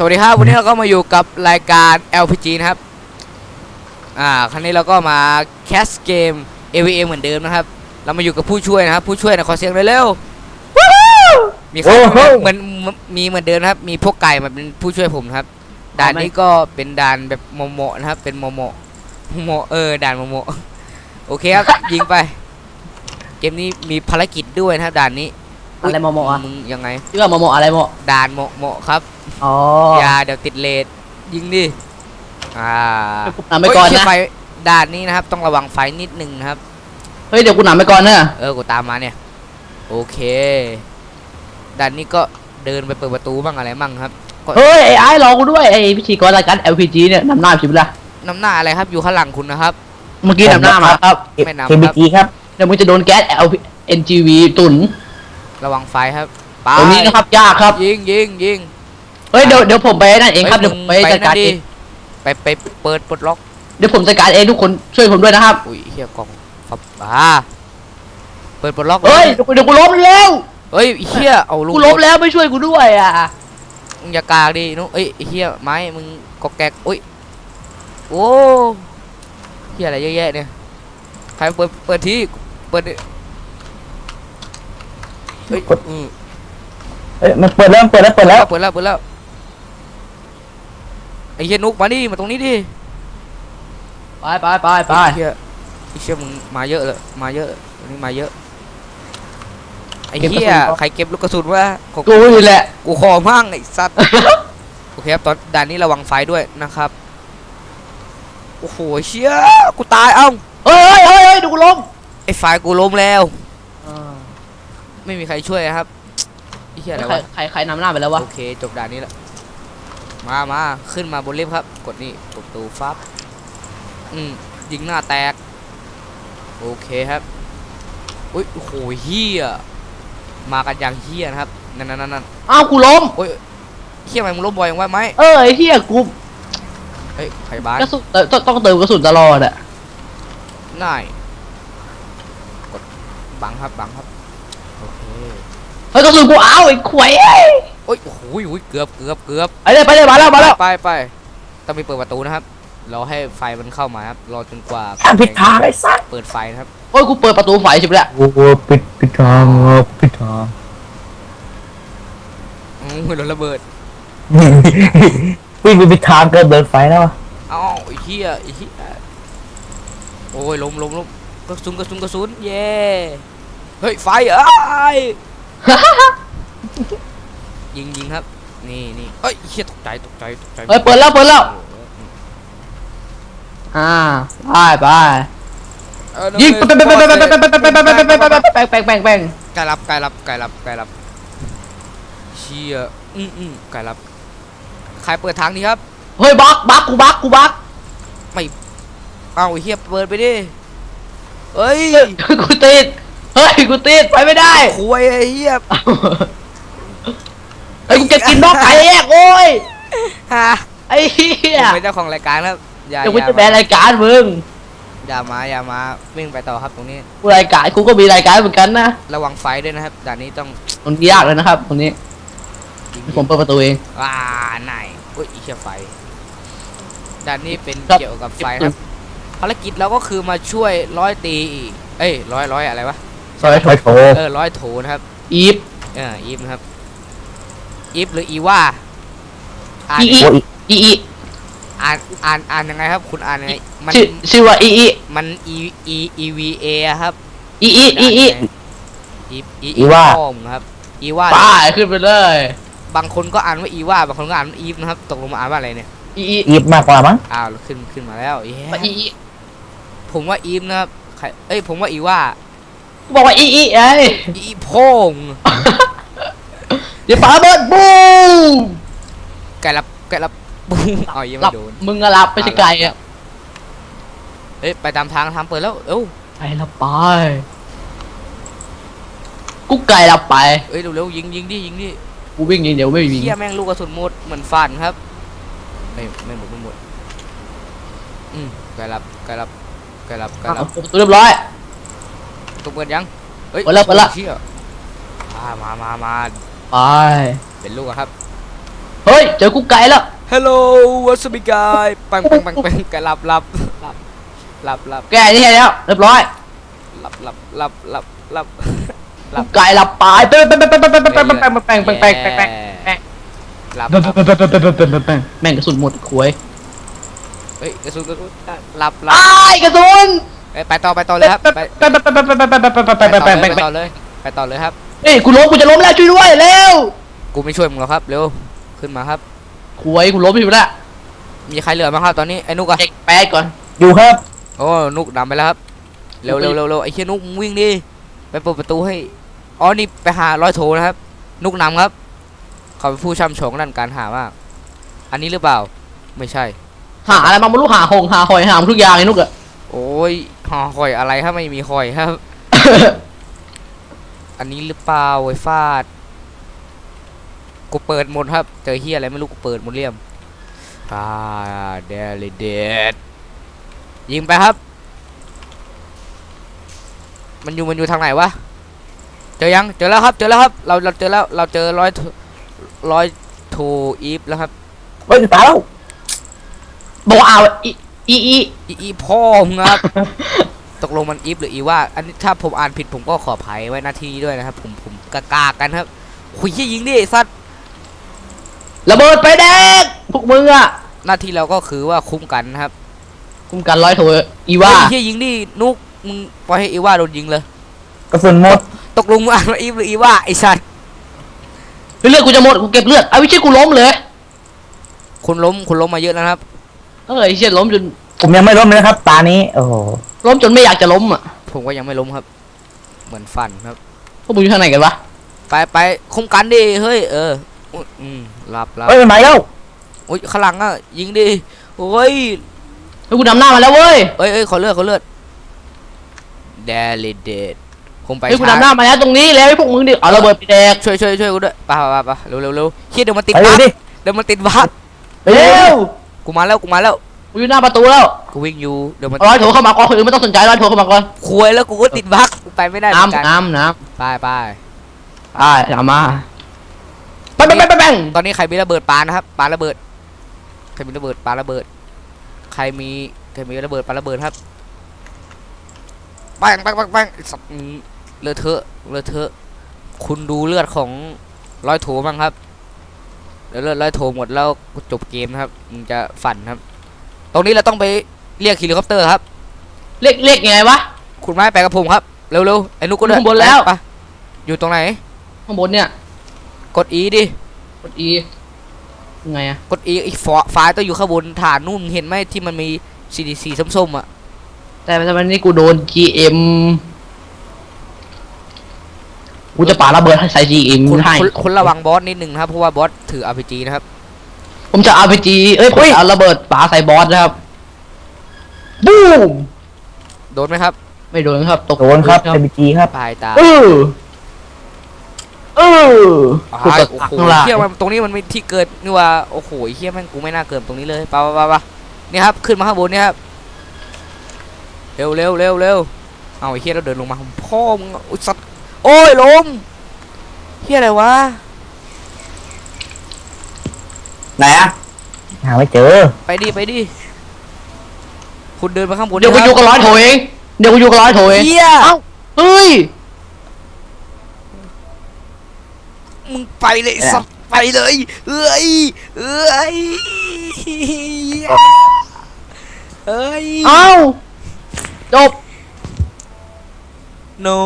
สวัสดีครับวันนี้เราก็มาอยู่กับรายการ LPG นะครับ อ่าครั้งนี้เราก็มาแคสเกม AVA เหมือนเดิมนะครับ เรามาอยู่กับผู้ช่วยนะครับ ผู้ช่วยนะขอเสียงเลยเร็วมีใครโอ้โหเหมือนมีเหมือนเดิมนะครับ มีพวกไก่มาเป็นผู้ช่วยผมนะครับด่านนี้ก็เป็นด่านแบบโมโมะนะครับ เป็นโมโมะโมโมะเออด่านโมโมะโอเคครับ ยิงไป เกมนี้มีภารกิจด้วยนะครับด่านนี้อะไรโมโมะอะมึงยังไงชื่อโมโมะอะไรโมะด่านโมโมะครับ อ๋ออย่าเดี๋ยวติดเลทยิงดิอ่ากูนำไปก่อนเฮ้ยนะไฟด่านนี้นะครับ ต้องระวังไฟนิดนึงนะครับ เฮ้ยเดี๋ยวกูนำไปก่อนนะเออกูตามมาเนี่ย โอเคด่านนี้ก็เดินไปเปิดประตูบ้างอะไรบ้างครับเฮ้ยไอ้ไอ้รอกูด้วยไอ้พิธีกรรายการ LPG เนี่ยนำหน้าชิบละน้ำหน้าอะไรครับอยู่ข้างหลังคุณนะครับ เมื่อกี้นำหน้ามาครับไม่นำเคคบีรับจีครับ เดี๋ยวมึงจะโดนแก๊ส LP NGV ตุนระวังไฟครับไปตรงนี้นะครับยากครับยิงยิงยิง เฮ้ยเดี๋ยวเดี๋ยวผมไปนั่นเองครับฮ้เดี๋ยวผมไปมึงจัดการนั่นเอดิงไปไปเปิดปลดล็อกเดี๋ยวผมจัดการเองทุกคนช่วยผมด้วยนะครับอุ้ยเฮียกล่องครับอ่าเปิดปลดล็อกเฮ้ยเดี๋ยวกูเดี๋ยวกูล้มแล้วเฮ้ยเฮียเอาลูกูล้มแล้วไม่ช่วยกูด้วยอะมึงอย่ากากดินุ๊กเอ้ยไอ้เฮียไม้มึงกอกแกกอุ้ยโอ้เฮียอะไรเยอะแยะเนี่ยใครเปิดเปิดที่เปิดดิเฮ้ยกดอืมเอ้ยมันเปิดแล้วมันเปิดแล้วเปิดแล้วเปิดแล้วเปิดแล้ว ไอ้เฮียนุกมาดิมาตรงนี้ดิไปไปไปไปไอ้เฮียไอ้เชี่ยมึงมาเยอะเลยมาเยอะอันนี้มาเยอะไอ้เฮียใครเก็บลูกกระสุนวะของกูนี่แหละกูขอมั่งไอ้สัตว์โอเคครับตอนด่านนี้ระวังไฟด้วยนะครับโอ้โหเชี่ยกูตายเอ้าเฮ้ยเฮ้ยเฮ้ยเดูกูล้มไอ้ไฟกูล้มแล้วไม่มีใครช่วยนะครับไอ้เหี้ยอะไรใครวะใครใครนำหน้าไปแล้ววะโอเคจบด่านนี้แล้ว มามาขึ้นมาบนลิฟต์ครับ กดนี่กดประตูฟับอืมยิงหน้าแตก โอเคครับอุ้ยโอ้โหเฮียมากันอย่างเฮียนะครับนั่นนั่นนั่นนั่นอ้าวกูล้มโอ้ยเฮียทำไมมึงล้มบ่อยอย่างวะไหมเออไอ้เหี้ยกูเฮ้ยพยาบาลกระสุนเอ่อต้องต้องเติมกระสุนตลอดอะง่ายกดบังครับบังครับโอเค เฮ้ยกระสุนกูเอาไอ้ขวยเอ้ย โอ้ยโอ้โหอุ้ยเกือบเกือบเกือบไปเลยไปเลยมาแล้วมาแล้วไปไปต้องมีเปิดประตูนะครับรอให้ไฟมันเข้ามาครับรอจนกว่าทางผิดทางไอ้สัสเปิดไฟนะครับโอ้ยกูเปิดประตูไฟชิบแล้วโอ้โหปิดปิดทางอะปิดทางอืมรถระเบิดวิ่งไปปิดทางเกินเดินไฟแล้ววะเอ้าไอ้เหี้ยไอ้เหี้ยโอ้ยล้มล้มล้มกระสุนกระสุนกระสุนเย้เฮ้ยไฟเอ้ย ยิงยิงครับ นี่นี่เอ้ยเหี้ยตกใจตกใจตกใจเฮ้ยเปิดแล้วเปิดแล้วอ่าไปไปเออยิงเออแปงแปงแปงแปงแปงแปงแปงแปงแปงแปงแปงแปงไกลรับไกลรับไกลรับไกลรับเชี่ยอืมอืมไกลรับใครเปิดทางนี้ครับเฮ้ยบักบักกูบักกูบักเอ้าไอ้เฮียเปิดไปดิเอ้ยกูติดเฮ้ยกูติดไปไม่ได้คุยไอ้เฮียเฮ้ยกู จะกินนอกไก่แยกโอ้ยฮะไอ้เหี้ยผมเป็นเจ้าของรายการครับอย่าเดี๋ยวกูอย่าจะแบนรายการมึงอย่ามาอย่ามาวิ่งไปต่อครับตรงนี้ กูรายการกูก็มีรายการเหมือนกันนะระวังไฟด้วยนะครับด่านนี้ต้องมันยากเลยนะครับตรงนี้ยิงผมเปิดประตูเองอ่าไหนอุ้ยอีเชี่ยไฟด่านนี้เป็นครับเกี่ยวกับไฟครับภารกิจเราก็คือมาช่วยร้อยตีเอ้ยร้อยร้อยอะไรวะซอยไฟโถเออร้อยโถนะครับอีฟ เอออีฟนะครับ อีฟหรืออีว่าอ่านอีอีโอ้ยอีอีอ่านอ่านอ่านยังไงครับ คุณอ่านยังไงมันชื่อชื่อว่าอีอีมัน e e e v a อะครับอีอีอีอีอีอีอีว่าพ่อมึงครับ อีว่าป้ายขึ้นไปเลย บางคนก็อ่านว่าอีว่าบางคนก็อ่านว่าอีฟนะครับ ตกลงมาอ่านว่าอะไรเนี่ยอีอีอีฟมากกว่ามั้งอ้าวขึ้นขึ้นมาแล้วเย้ว่าอีอีผมว่าอีฟนะครับใครเอ้ยผมว่าอีว่ากูบอกว่าอีอีไอ้อีพ่อมึง เดี๋ยวปาระเบิดบูมไก่รับไก่รับปุ้งเอายังหลัไม่บโดนมึงอะหลับไม่ใช่ไก่อะเอ้ยไปตามทางทางเปิดแล้วเอ้าไปละไป กูไก่หลับไป เอ้ยเร็วๆยิงยิงดิยิงดิกูวิ่งอย่างเดียวไม่วิ่งเฮียแม่งลูกกระสุนหมดเหมือนฟันครับไม่ไม่หมดไม่หมดอืมไก่รับไก่รับไก่รับไก่รับประตูเรียบร้อยตัวเปิดยังเฮ้ยเปิดแล้วเปิดแล้วเชี่ยอ่ามามามา ไป เป็นลูกอะครับ เฮ้ย เจอกูไก่แล้ว Hello what's up guy ปังปังปังปังกะหลับหลับหลับหลับหลับแกนี่แล้ว เรียบร้อยหลับหลับหลับหลับหลับหลักูบไก่หลับตายเป้งเป้งเป้งเป้งเป้งเป้งเป้งเป้งเป้งเป้งเป้งเป้งเป้งเป้งเป้งหลับเปิดเปิดเปิดเปิดเปิดเปิดเปิดเปิดแม่งกระสุนหมดขวยเฮ้ยกระสุนกระสุนหลับหลับอ้ายกระสุนเอ้ยไปต่อไปต่อเลยครับไปไปไปไปไปไปไปไปไปไปไปไปไปไปต่อเลยไปต่อเลยครับ เฮ้ยกูล้มกูจะล้มแล้วช่วยด้วยเร็วกูไม่ช่วยมึงหรอกครับเร็วขึ้นมาครับ ขวยกูล้มอยู่แล้วมีใครเหลือบ้างครับตอนนี้ไอ้นุกอะเช็คแป๊ดก่อน อยู่ครับ โอ้นุกนำไปแล้วครับเร็วเร็วเร็วเร็วไอ้เชี่ยนุกมึงวิ่งดิไปเปิดประตูให้อ๋อนี่ไปหาร้อยโทนะครับ นุกนำครับเขาเป็นผู้ช่ำชองด้านการหามากอันนี้หรือเปล่าไม่ใช่ หาอะไรมาไม่รู้หาหงหาหอยหามทุกอย่างไอ้นุกอะโอ้ยหอคอยอะไรครับไม่มีคอยครับ อันนี้หรือเปล่าไอ้ฟาด กูเปิดหมดครับ เจอเฮียอะไรไม่รู้กูเปิดหมดเลี่ยมอ่าเดลิเดดยิงไปครับ มันอยู่มันอยู่ทางไหนวะ เจอยัง เจอแล้วครับ เจอแล้วครับ เราเราเจอแล้ว เราเจอร้อยร้อยโทอีฟแล้วครับ เฮ้ยตายแล้วบอกว่าเอาอีอีอีอีอีพ่อมึงครับ ตกลงมันอีฟหรืออีว่า อันนี้ถ้าผมอ่านผิดผมก็ขออภัยไว้หน้าที่นี้ด้วยนะครับ ผมผมกากากันครับคุยยิงดิไอ้สัตว์ระเบิดไปแดกพวกมึงอะหน้าที่เราก็คือว่าคุ้มกันนะครับคุมกันร้อยโถอีว่าเฮ้ยเฮียยิงดินุกมึงปล่อยให้อีว่าโดนยิงเลยกระสุนหมด ตกลงมึงอ่านว่าอีฟหรืออีว่าไอ้สัตว์เฮ้ยเลือดกูจะหมดกูเก็บเลือดไอ้ไม่ใช่กูล้มเลยคุณล้มคุณล้มมาเยอะแล้วนะครับเออไอ้เชี่ยล้มจนผมยังไม่ล้มเลยนะครับตานี้โอ้โห ล้มจนไม่อยากจะล้มอะผมก็ยังไม่ล้มครับ เหมือนฟันครับ พวกมึงอยู่ทางไหนกันวะ ไปไปคุ้มกันดิเฮ้ยเอออุ๊ยอืมหลับหลับเฮ้ยมันมาแล้วโอ้ยข้างหลังอะยิงดิโอ้ยเฮ้ยกูนำหน้ามาแล้วเว้ย เอ้ยเอ้ยขอเลือดขอเลือดเดลิเดตผมไปเฮ้ยกูช้านำหน้ามาแล้วตรงนี้แล้วไอ้พวกมึงดิเอาระเบิดไปแดกช่วยช่วยช่วยกูด้วยไปไปไปไปเร็วเร็วเร็วเฮียเดี๋ยวมันติดไปบัเลยสดิเดี๋ยวมันติดบัสไปเลยเร็ว กูมาแล้วกูมาแล้ว กูอยู่หน้าประตูแล้วกูวิ่งอยู่เดี๋ยวมันเอาร้อยโถเข้ามาก่อนคนอื่นไม่ต้องสนใจร้อยโถเข้ามาก่อนควยแล้วกูก็ติดบัสกูไปไม่ได้เหมือนกันน้ำน้ำน้ไปไปำอ่าเอามาไปไปไปไปไปตอนนี้ใครมีระเบิดปานะครับปาระเบิดใครมีระเบิดปาระเบิด ใครมีใครมีระเบิดปาระเบิดครับปังปังปังปังสับอืมเลอะเทอะเลอะเทอะ คุณดูเลือดของร้อยโถบ้างครับเดี๋ยวเลือดร้อยโถหมดแล้วจบเกมนะครับมึงจะฝันครับ ตรงนี้เราต้องไปเรียกเฮลิคอปเตอร์ครับ เรียกเรียกยังไงวะ คุณไม้ไปกับผมครับ เร็วๆไอ้นุกก็เดิข้างบนแล้ว ไปอยู่ตรงไหน ข้างบนเนี่ย กด E ดิ กด E ยังไงอะกด E อีกฝาไฟล์ต้องอยู่ข้างบนฐานนู่นเห็นไหมที่มันมี CDC ส้มๆอะ แต่ทำไมนี่กูโดน GM กูจะปาระเบิดให้ใส่ GM คุณให้คุณคุณระวังบอสนิดนึงนะครับ เพราะว่าบอสถือ RPG นะครับ ผมจะ RPG เอ้ยผมจะเอาระเบิดปาใส่บอสนะครับบูมโดนไหมครับไม่โดนครับ ตกโดนครับเอ็มจีครับตายตายเออเอออ้ากูยตกโอ้โหข้างล่างเฮียมันตรงนี้มันมีที่เกิดนี่ว่าโอ้โหเฮียแม่งกูไม่น่าเกิดตรงนี้เลยไปไปไปไปนี่ครับขึ้นมาข้างบนนี่ครับเร็วเร็วเร็วเร็วเอาไอ้เฮียเราเดินลงมาพ่อมึงอุ๊ยสัตว์โอ้ยล้มเฮียอะไรวะ ไหนอะหาไม่เจอ ไปดิไปดิคุณเดินมาข้างบนเดี๋ยวกูอยู่กับร้อยโถเอง เดี๋ยวกูอยู่กับร้อยโถเอง เฮียเอ้า เฮ้ย มึงไปเลยไอ้สัตว์ไปเลยเอ้ยเอ้ยเอ้ย เอ้า จบ no